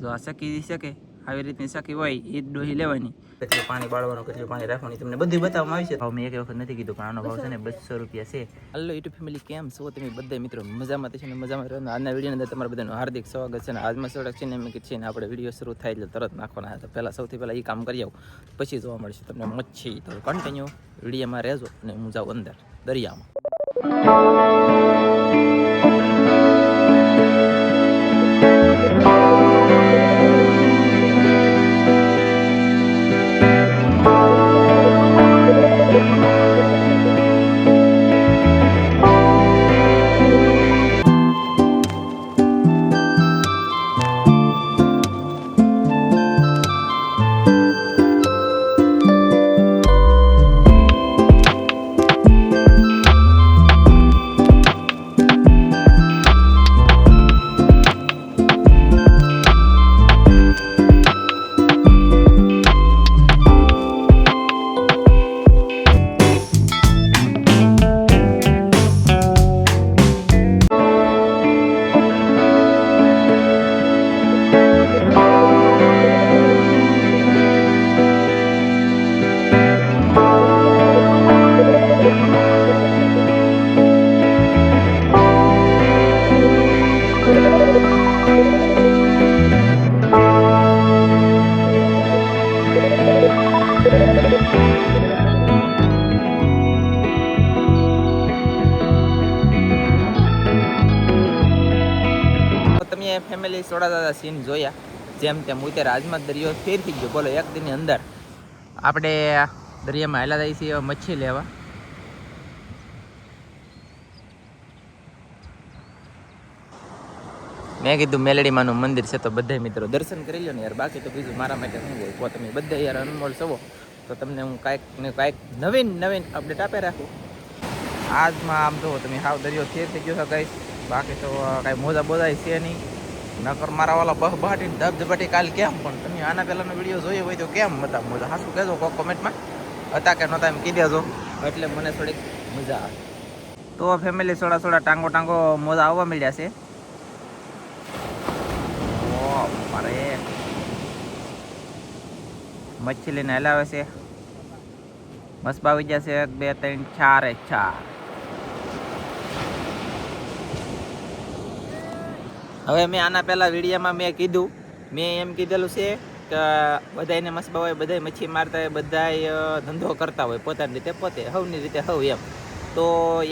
જો આ શકી શકે આવી રીતની શકી હોય એ જ ડોહી લેવાની. કેટલું પાણી બાળવાનું કેટલું પાણી રાખવાનું તમને બધું બતાવવામાં આવી છે. ભાવ મેં એક વખત નથી કીધું પણ આનો ભાવ છે ને બસો રૂપિયા છે. હલો યુટ્યુબ ફેમિલી કેમ છો? તમે બધા મિત્રો મજામાં થશે છે ને મજામાં રહ્યો આજના વિડીયોની અંદર તમારા બધાનું હાર્દિક સ્વાગત છે ને આજમાં સોડક છે ને એમ કે છે ને આપણે વીડિયો શરૂ થાય એટલે તરત નાખવાના હતા. પહેલાં સૌથી પહેલાં એ કામ કરી આવું પછી જોવા મળશે તમને મચ્છી તો કન્ટિન્યુ વિડીયોમાં રહેજો અને હું જાઉં અંદર દરિયામાં. તમે ફેમિલી સોડા દાદા સીન જોયા. જેમ તેમ હું ત્યારે આજમાં દરિયો ફેર થઈ ગયો. બોલો, એક દિનની અંદર આપણે દરિયામાં હાલા જાય છીએ મચ્છી લેવા. મેં કીધું મેલડીમાંનું મંદિર છે તો બધા મિત્રો દર્શન કરી લો ને યાર. બાકી તો બીજું મારા માટે શું હોય? તમે બધા યાર અનમોલ છો. તો તમને હું કાંઈક ને કાંઈક નવીન નવીન અપડેટ આપે રાખું. આજમાં આમ જુઓ તમે હાવ દરિયો ફેર થઈ ગયો છો કઈ બાકી તો કાંઈ મોજા બોજાય છે નહીં. નકર મારા વાળા બહ બહાટી ધબધબાટી કાલ કેમ પણ તમે આના પહેલાનો વીડિયો જોઈએ હોય તો કેમ હતા મોજા. હાસું કહેજો કોક કોમેન્ટમાં. હતા કે નહોતા એમ કહી દેજો એટલે મને થોડીક મજા આવે. તો ફેમિલી થોડા થોડા ટાંગો ટાંગો મોજા આવવા મળ્યા છે. ઓ મારે. મચ્છી લઈને હલાવે છે. બસ આવી જશે એક, બે, ત્રણ, ચાર ચાર. હવે મેં આના પહેલાં વિડીયોમાં મેં કીધું, મેં એમ કીધેલું છે કે બધાને મસબા હોય બધા મચ્છી મારતા હોય બધા ધંધો કરતા હોય, પોતાની રીતે પોતે, હવની રીતે હવ એમ. તો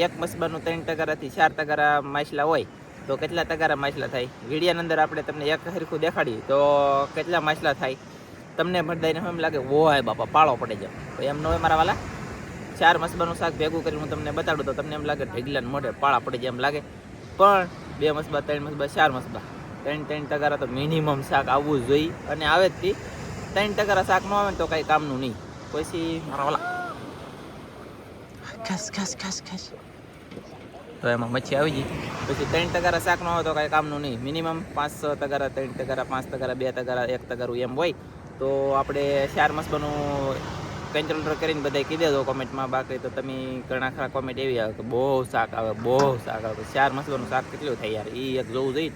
એક મસબાનું ત્રણ ટકારાથી ચાર ટકારા માછલા હોય, તો કેટલા ટકારા માછલા થાય? વિડીયાની અંદર આપણે તમને એક હરખું દેખાડીએ, તો કેટલા માછલા થાય? તમને બધાને એમ લાગે, ઓય બાપા, પાળો પડે છે તો એમ ન હોય મારા વાલા? ચાર મસબાનું શાક ભેગું કરી હું તમને બતાડું, તો તમને એમ લાગે, ઢગલાને મોઢે પાળા પડે જેમ લાગે. પણ બે મસબા, ત્રણ મસબા, ચાર મસબા. ત્રણ ત્રણ ટકારા તો મિનિમમ શાક આવવું જોઈએ. અને આવે જ તે. ત્રણ ટકારા શાક ન આવે ને તો કાંઈ કામનું નહીં. પછી મારા ખાસ ખાસ ખાસ ખાસ. તો એમાં મચ્છી આવી ગઈ. પછી ત્રણ ટકારા શાક ન હોય તો કાંઈ કામનું નહીં. મિનિમમ પાંચ ટકારા ત્રણ ટકારા પાંચ ટકારા બે ટકારા એક ટકારું એમ હોય. તો આપણે ચાર મસબાનું કંટ્રોલર કરીને બધા કહી દેજો કોમેન્ટમાં બાકી તો તમે ઘણા ખરા કોમેન્ટ એવી આવે કે બહુ શાક આવે, બહુ શાક આવે. ચાર મસલાનું શાક કેટલું થાય યાર? એ એક જોવું જોઈએ.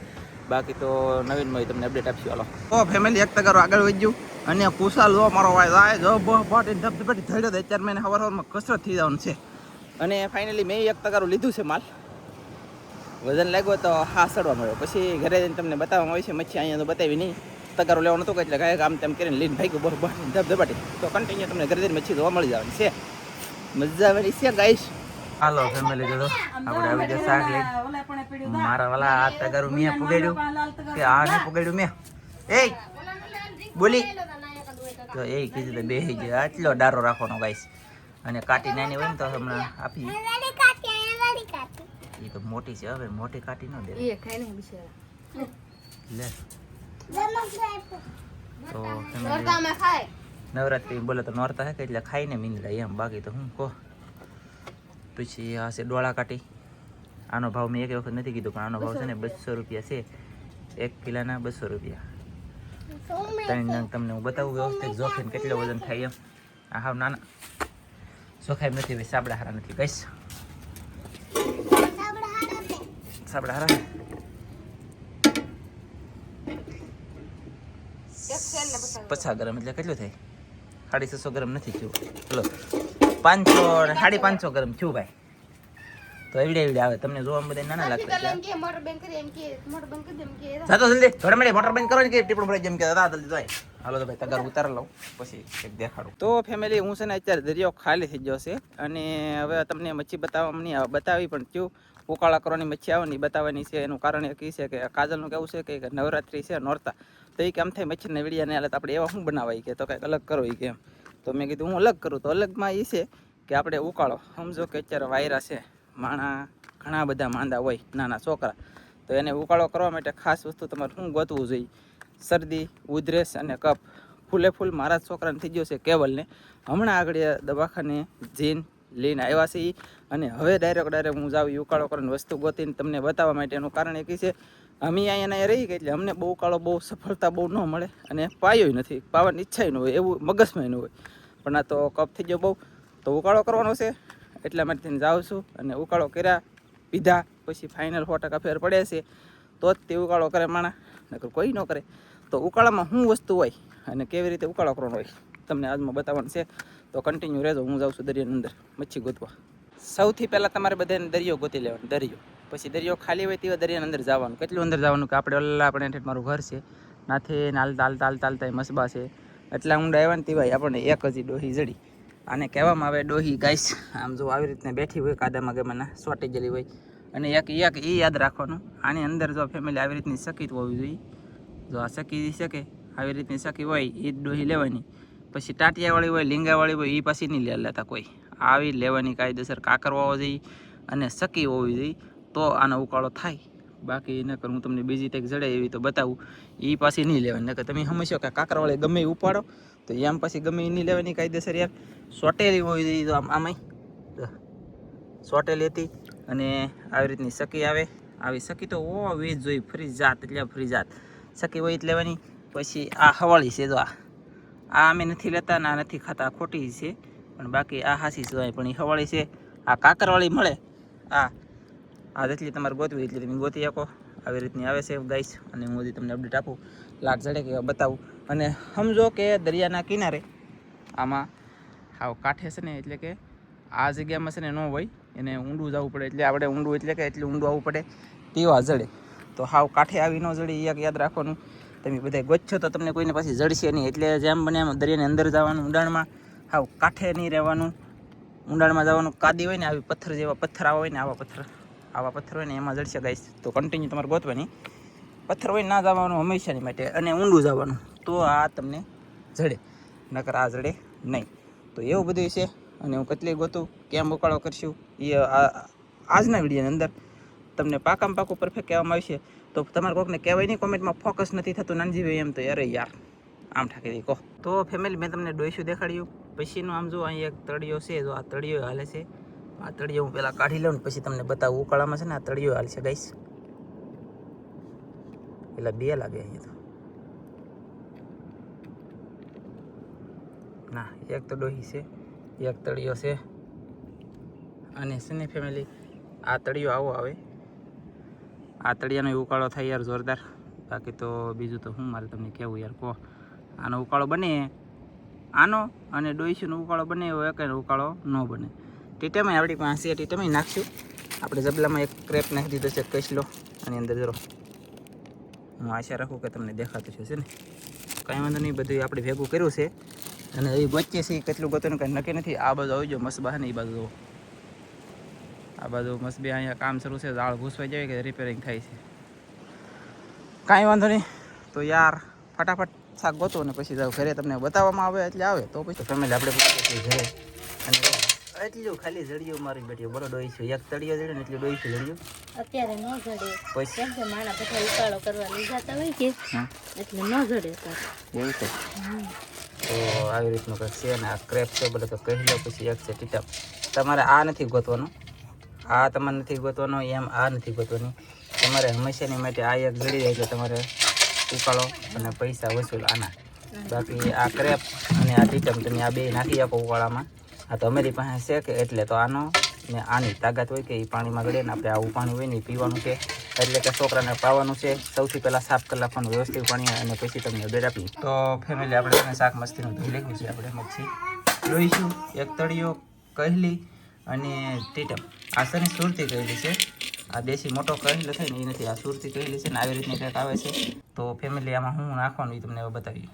બાકી તો નવીન નવીનમાં તમને અપડેટ આપશું. હાલો. ઓ ફેમિલી એક ટકારો આગળ વધ્યું. અને કુશાલ જો મારો વાય જાય જો બહ પાટી ધબ ધબટી થયો તો ચાર મહિને હવારમાં કસરત થઈ જવાનું છે. અને ફાઇનલી મેં એક ટકારું લીધું છે માલ. વજન લાગ્યો તો હા સડવા મળ્યો. પછી ઘરે જઈને તમને બતાવવામાં આવી છે, મચ્છી અહીંયા તો બતાવી નહીં. તગારો લેવાનો હતો એટલે ગાય આમ તેમ કરીને લઈને ભાઈ બહુ ધબ ધબાટી. તો કન્ટિન્યુ તમને ઘરે જઈને મચ્છી જોવા મળી જવાની છે. મજા આવેલી છે ગાઈશ હાલો ફેમિલી જો આપણે આવી જાય શાક લઈ મારા વાલા આ તગારું મેં પુગાડ્યું. કે આ ને પુગાડ્યું મેં. એ બોલી. તો એ કીધું તો બે ગયો. આટલો ડારો રાખવાનો ગાઈશ અને કાટી નાની હોય ને તો હમણાં આપી. એ તો મોટી છે હવે મોટી કાટી ન દે લે. તો નવરાત્રી બોલે તો નોરતા હે કે એટલે ખાઈને મીંદડા એમ બાકી તો હું કહો? પછી આ છે ડોળા કાઢી. આનો ભાવ મેં એક વખત નથી કીધું, પણ આનો ભાવ છે ને બસો રૂપિયા છે. એક કિલાના બસો રૂપિયા. ત્રણ નંગ તમને હું બતાવું વ્યવસ્થિત જોખીને કેટલો વજન થાય એમ. આ હાવ નાના. જોખાઈ નથી સાબડા હારા નથી કહીશ સાબડા હારા પચાસ ગ્રામ એટલે કેટલું થાય? સાડી છસો ગ્રામ નથી થયું. ચલો. પાંચસો સાડી પાંચસો ગ્રામ થયું ભાઈ. તો એવડે એવડે આવે. તમને જોવા બધા નાના લાગતા જલ્દી. થોડા મળે મોટર બંધ કરો ને કે ટીપણ ભરાઈ જેમ કે દાદા જલ્દી જાય. હાલો તો ભાઈ તગાર ઉતાર લઉં. પછી એક દેખાડું. તો ફેમિલી હું છે ને અત્યારે દરિયો ખાલી થઈ ગયો છે. અને હવે તમને મચ્છી બતાવવાની નહીં બતાવી પણ કેવું ઉકાળા કરવાની મચ્છી આવે ને ઈ બતાવવાની છે. એનું કારણ એક એ છે કે કાજલનું કેવું છે કે નવરાત્રી છે નોરતા. તો એ કે આમ થાય મચ્છીને વીડિયા ને તો આપણે એવા શું બનાવાય કે તો કંઈક અલગ કરો એ કેમ તો મેં કીધું હું અલગ કરું તો અલગમાં એ છે કે આપણે ઉકાળો. સમજો કે અત્યારે વાયરા છે, માણા ઘણા બધા માંદા હોય, નાના છોકરા. તો એને ઉકાળો કરવા માટે ખાસ વસ્તુ તમારે શું ગોતવું જોઈએ? શરદી, ઉધરેસ અને કફ. ફૂલે ફૂલ મારા છોકરાને થઈ ગયો છે કેવલને હમણાં આગળ દવાખાને જીન લઈને આવ્યા છે. અને હવે ડાયરેક્ટ ડાયરેક્ટ હું જાઉં ઉકાળો કરીને વસ્તુ ગોતીને તમને બતાવવા માટે એનું કારણ ઈ છે અમે અહીંયા રહી ગયા એટલે અમને બહુ ઉકાળો બહુ સફળતા બહુ ન મળે અને પાયોય નથી. પાવાની ઈચ્છા ન હોય, એવું મગજમાં ન હોય. પણ આ તો કપ થઈ ગયો બહુ. તો ઉકાળો કરવાનો છે. એટલા માટે થઈને જાઉં છું અને ઉકાળો કર્યા, પીધા, પછી ફાઇનલ સો ટકા ફેર પડે છે. તો જ તે ઉકાળો કરે માણા. નકર કોઈ ન કરે. તો ઉકાળામાં શું વસ્તુ હોય અને કેવી રીતે ઉકાળો કરવાનો હોય, તમને આજમાં બતાવવાનું છે. તો કન્ટિન્યુ રહેજો, હું જાઉં છું દરિયાની અંદર, મચ્છી ગોતવા. સૌથી પહેલાં તમારે બધાને દરિયો ગોતી લેવાનો, દરિયો. પછી દરિયો ખાલી હોય તેવા દરિયાની અંદર જવાનું. કેટલું અંદર જવાનું કે આપણે ઓલા આપણે હેઠળ મારું ઘર છે. નાથે નાલ તાલ તાલ તાલ મસબા છે. એટલા ઊંડા આવ્યા ને તેવાય આપણને એક હજી ડોહી જડી. આને કહેવામાં આવે ડોહી ગાઈસ. આમ જો આવી રીતના બેઠી હોય કાદામાં ગમેના સોટી ગયેલી હોય. અને એક એક એ યાદ રાખવાનું, આની અંદર જો ફેમિલી આવી રીતની સકીત હોવી જોઈએ. જો આ સકી શકે, આવી રીતની સકી હોય એ જ ડોહી લેવાની. પછી ટાટિયાવાળી હોય, લીંગાવાળી હોય એ પાછી નહીં લેતા કોઈ. આવી લેવાની કાયદેસર કાકર હોવો જોઈએ અને સકી હોવી જોઈએ. તો આનો ઉકાળો થાય. બાકી નકર હું તમને બીજી કંઈક જડે એવી તો બતાવું. એ પાછી નહીં લેવાની. નકર તમે સમજશો કે કાંકરાવાળે ગમે ઉપાડો, તો એમ પછી ગમે એ નહીં લેવાની કાયદેસર યાર. સોટેલી હોય તો આમ, આમાંય. સોટેલી હતી અને આવી રીતની સકી આવે. આવી સકી તો ઓ જ જોઈ, ફ્રી જાત, એટલે ફ્રી જાત. સકી હોય લેવાની. પછી આ હવાળી છે જો આ. આ અમે નથી લેતા ને આ નથી ખાતા ખોટી છે. પણ બાકી આ હાસી જોવાય, પણ એ હવાળી છે. આ કાંકરવાળી મળે. આ આ જેટલી તમારે ગોતવી એટલી તમે ગોતી શકો. આવી રીતની આવે છે ગાઈસ અને હું હજી તમને અપડેટ આપું. લાટ જડે કે બતાવું. અને સમજો કે દરિયાના કિનારે આમાં હાવ કાંઠે છે ને એટલે કે આ જગ્યામાં છે ને ન હોય. એને ઊંડું જવું પડે એટલે આપણે ઊંડું એટલે કે એટલું ઊંડું આવવું પડે તેવા જડે. તો હાવ કાંઠે આવી ન જડે એ યાદ રાખવાનું. તમે બધા ગોચ્છો તો તમને કોઈને પાછી જડશે નહીં. એટલે જેમ બને એમ દરિયાની અંદર જવાનું, ઊંડાણમાં હાવ કાંઠે નહીં રહેવાનું. ઊંડાણમાં જવાનું કાદી હોય ને, આવી પથ્થર જેવા પથ્થર આવા હોય ને, આવા પથ્થર. આવા પથ્થર હોય ને એમાં જડશે ગાઈશ તો કન્ટિન્યુ તમારે ગોતવાની. પથ્થર હોય ના જવાનું હંમેશાની માટે અને ઊંડું જવાનું. તો આ તમને જડે. નકર આ જડે નહીં. તો એવું બધું છે અને હું કેટલી ગોતું, કેમ ઉકાળો કરશું, એ આજના વિડીયોની અંદર તમને પાકામાં પાકું પરફેક્ટ કહેવામાં આવશે. તો તમારે કોઈકને કહેવાય નહીં, કોમેન્ટમાં ફોકસ નથી થતું, નાનજી ભાઈ એમ તો યાર યાર. આમ ઠાકી દઈ કહો. તો ફેમિલી મેં તમને ડોઈશું દેખાડ્યું. પછીનું આમ જો અહીં એક તળિયો છે, જો આ તળિયો હાલે છે. આ તળિયો હું પહેલાં કાઢી લઉં ને પછી તમને બતાવું. ઉકાળામાં છે ને આ તળિયો હાલ છે ગાઈશ પેલા બે લાગે અહીંયા તો. ના, એક તો ડોહી છે, એક તળિયો છે. અને છે ફેમિલી આ તળિયો આવો આવે. આ તળિયાનો ઉકાળો થાય યાર જોરદાર. બાકી તો બીજું તો હું મારે તમને કહેવું યાર, કહો. આનો ઉકાળો બને. આનો અને ડોઈસીનો ઉકાળો બને એવો એક ઉકાળો ન બને. ટીટામાં આપણી પાસે ટીટામાં નાખશું. આપણે જબલામાં એક ક્રેપ નાખી દીધો છે કસલો આની અંદર જરો હું આશા રાખું કે તમને દેખાતું છે ને. કાંઈ વાંધો નહીં બધું આપણે ભેગું કર્યું છે. અને એ વચ્ચે છે કેટલું ગતું કંઈ નક્કી નથી. આ બાજુ આવી જાઓ મસબા ને એ બાજુ જુઓ. આ બાજુ મસબી અહીંયા કામ શરૂ છે, ઝાડ ઘૂસવાઈ જાય કે રિપેરિંગ થાય છે. કાંઈ વાંધો નહીં, તો યાર ફટાફટ શાક ગોતો અને પછી ઘરે તમને બતાવવામાં આવે એટલે આવે, તો પછી ફેમિલી આપણે ઘરે. અને એટલું ખાલી જડિયું મારી બેઠી બરો છે. એક તળિયો જડ્યો ને એટલું ડોઈશું જડિયું. અત્યારે ન જડે. પછી? કેમ કે માણા બધા ઉકાળો કરવા લઈ જતા હોય કે? એટલે ન જડે એવું છે? તો આવી રીતનું કંઈક છે ને આ ક્રેપ છે બોલે તો કહી લો પછી એક છે ટીટપ તમારે આ નથી ગોતવાનું. આ તમારે નથી ગોતવાનો એમ આ નથી ગોતવાની. તમારે હંમેશાની માટે આ એક જડી જાય એટલે તમારે ઉકાળો અને પૈસા વસૂલ આના. બાકી આ ક્રેપ અને આ ટીટમ તમે આ બે નાખી આપો ઉકાળામાં. આ તો અમારી પાસે છે કે એટલે તો આનો, ને આની તાકાત હોય કે એ પાણીમાં ગળે ને આપણે આવું પાણી હોય ને પીવાનું છે. એટલે કે છોકરાને પાવાનું છે. સૌથી પહેલાં સાફ કરી નાખવાનું, વ્યવસ્થિત પાણી અને પછી તમને અપડેટ આપી. તો ફેમિલી આપણે છે શાક મસ્તીનું ધોઈ લખ્યું છે, આપણે મચ્છી જોઈશું એક તળિયો કહેલી અને ટીટમ. આ છે ને સુરતી કહેલી છે. આ દેશી મોટો કહેલો છે ને એ નથી, આ સુરતી કહેલી છે ને આવી રીતની કંઈક આવે છે. તો ફેમિલી આમાં હું નાખવાનું એ તમને બતાવ્યું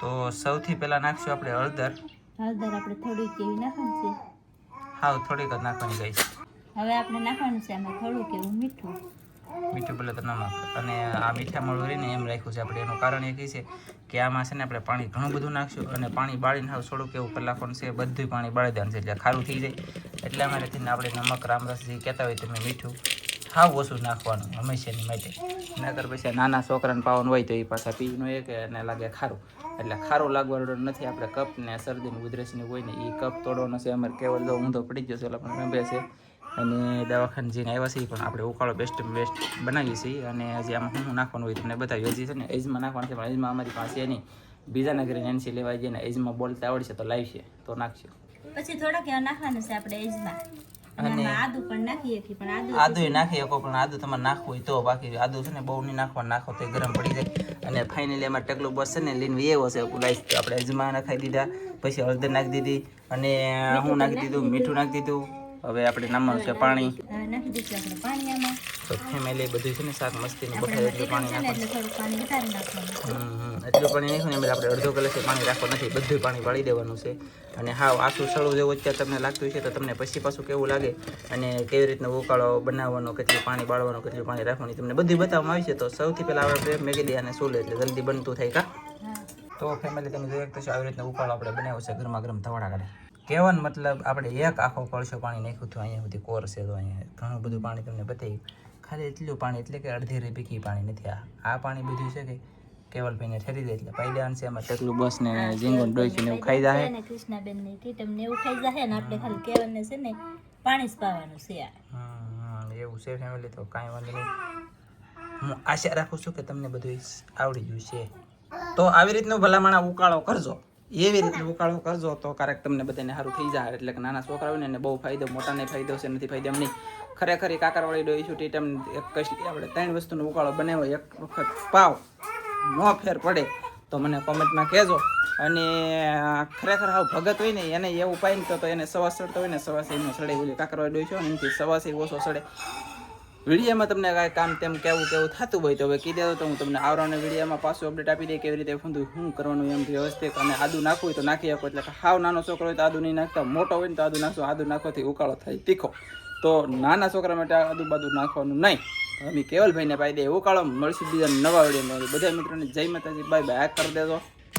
તો સૌથી પહેલાં નાખશું આપણે હળદર. હળદર આપણે થોડીક એવી નાખવાની છે. હાવ થોડીક જ નાખવાની ગઈ હવે આપણે નાખવાનું છે આમાં થોડુંક એવું મીઠું. મીઠું પેલા તો નમક અને આ મીઠા મળું રહીને એમ રાખ્યું છે આપણે. એનું કારણ એ એ છે કે આમાં છે ને આપણે પાણી ઘણું બધું નાખશું અને પાણી બાળીને હાવ થોડુંક એવું કલાકોનું છે બધું પાણી બાળી દેવાનું છે. એટલે ખારું થઈ જાય. એટલે અમારે થઈને આપણે નમક રામરસ જે કહેતા હોય તમે મીઠું હાવ ઓછું નાખવાનું હંમેશાની માટે. નકર પછી નાના છોકરાને પાવાનું હોય તો એ પાછા પીનું એક કે એને લાગે ખારું. એટલે ખારું લાગવાનું નથી આપણે કપ ને શરદી ને ઉધરસની હોય ને એ કપ તોડવાનો છે. અમારે કેવલ તો ઊંધો પડી ગયો છે એટલે પણ રંભે છે. અને દવાખાને જઈને આવ્યા છીએ પણ આપણે ઉકાળો બેસ્ટ બેસ્ટ બનાવીએ છીએ. અને હજી આમાં શું નાખવાનું હોય તમને બતાવ્યું હજી છે ને એજમાં નાખવાનું છે પણ એજમાં અમારી પાસે નહીં. બીજા નગરી એનસી લેવા જઈએ ને એજમાં બોલતા આવડશે તો લાવશે તો નાખશું. પછી થોડાક નાખવાનું છે આપણે એજમાં. અને આદુ પણ નાખીએ છીએ પણ આદુ આદુ નાખી શકો પણ આદુ તમારે નાખવું હોય તો બાકી આદુ છે ને બહુ નહીં નાખવા નાખો તો ગરમ પડી જાય. અને ફાઇનલી એમાં ટેકલું બસ છે ને લીન એવો છે. ગાઈસ આપણે અજમા નખાઈ દીધા પછી હળદર નાખી દીધી અને હું નાખી દીધું મીઠું નાખી દીધું. હવે આપણે નામવાનું છે પાણી. નાખી દીધું આપણે પાણી આમાં. તો ફેમિલી બધું છે ને શાક મસ્તીનું બફાય એટલું પાણી નાખવાનું. એટલે પાણી નાખ્યું ને આપણે અડધો કલાકથી પાણી રાખવા નથી બધું પાણી પાડી દેવાનું છે. અને હા આસું સળું જેવું અત્યારે તમને લાગતું છે તો તમને પછી પાછું કેવું લાગે અને કેવી રીતના ઉકાળો બનાવવાનો કેટલું પાણી બાળવાનું કેટલું પાણી રાખવાનું તમને બધું બતાવવામાં આવી છે. તો સૌથી પહેલાં આપણે મેગી દે અને સોલે એટલે જલ્દી બનતું થાય કા? તો ફેમિલી તમે જોઈ શકતો છો આવી રીતના ઉકાળો આપણે બનાવ્યો છે ગરમા ગરમ ધવાડા કરે કહેવાનો મતલબ આપણે એક આખો કળશો પાણી નાખ્યું હતું અહીંયા સુધી કોર છે તો અહીંયા ઘણું બધું પાણી તમને બતાવ્યું. ખાલી એટલું પાણી એટલે કે અડધી રેપીકી પાણી નથી. આ આ પાણી બધું છે કે કેવલ કેવલભાઈને ઠરી દે એટલે પાઈ અંશે છે એમાં. ટકલું બસ ને ઝીંગો ડોઈ ને એવું ખાઈ જાય કૃષ્ણાબેનની ટીટમ ને એવું ખાઈ જાય ને આપણે ખાલી કેવલને છે ને પાણી જ પાવાનું છે આ. એવું છે ફેમિલી તો કાંઈ વાંધો નહીં. હું આશા રાખું છું કે તમને બધું આવડી ગયું છે. તો આવી રીતનું ભલામણા ઉકાળો કરજો. એવી રીતે ઉકાળો કરજો તો ક્યારેક તમને બધાને સારું થઈ જાય એટલે કે નાના છોકરા હોય ને એને બહુ ફાયદો મોટાને ફાયદો છે નથી ફાયદો એમ નહીં. ખરેખર એ કાકરવાળી ડોઈ છૂટી ટીટમ એક કશી આપણે ત્રણ વસ્તુનો ઉકાળો બનાવ્યો, એક વખત પાવ, ન ફેર પડે, તો મને કોમેન્ટમાં કહેજો. અને ખરેખર હાવ ભગત હોય ને, એને એવું પાય તો એને સવા સડતો હોય ને સવા એનો સડે ઓલી કાકરવાળી ડોઈ છો ને, એનાથી સવા ઓછો સડે. વિડીયામાં તમને કાંઈ કામ તેમ કેવું કેવું થતું હોય તો હવે કીધે તો હું તમને આવરાને વિડીયામાં પાછું અપડેટ આપી દે કેવી રીતે ફૂંધું શું કરવાનું એમ વ્યવસ્થિત અને આદુ નાખવું હોય તો નાખી આપો એટલે હાવ નાનો છોકરો હોય તો આદુ નહીં નાખતા, મોટો હોય ને તો આદુ નાખશો, આદુ નાખવાથી ઉકાળો થાય તીખો. તો નાના છોકરા માટે આજુબાજુ નાખવાનું નહીં. અમે કેવલભાઈને પાઈ દે ઉકાળો, મળશે બીજા નવા વીડિયો બધા મિત્રોને જય માતાજી. Bye bye. કરી દેજો.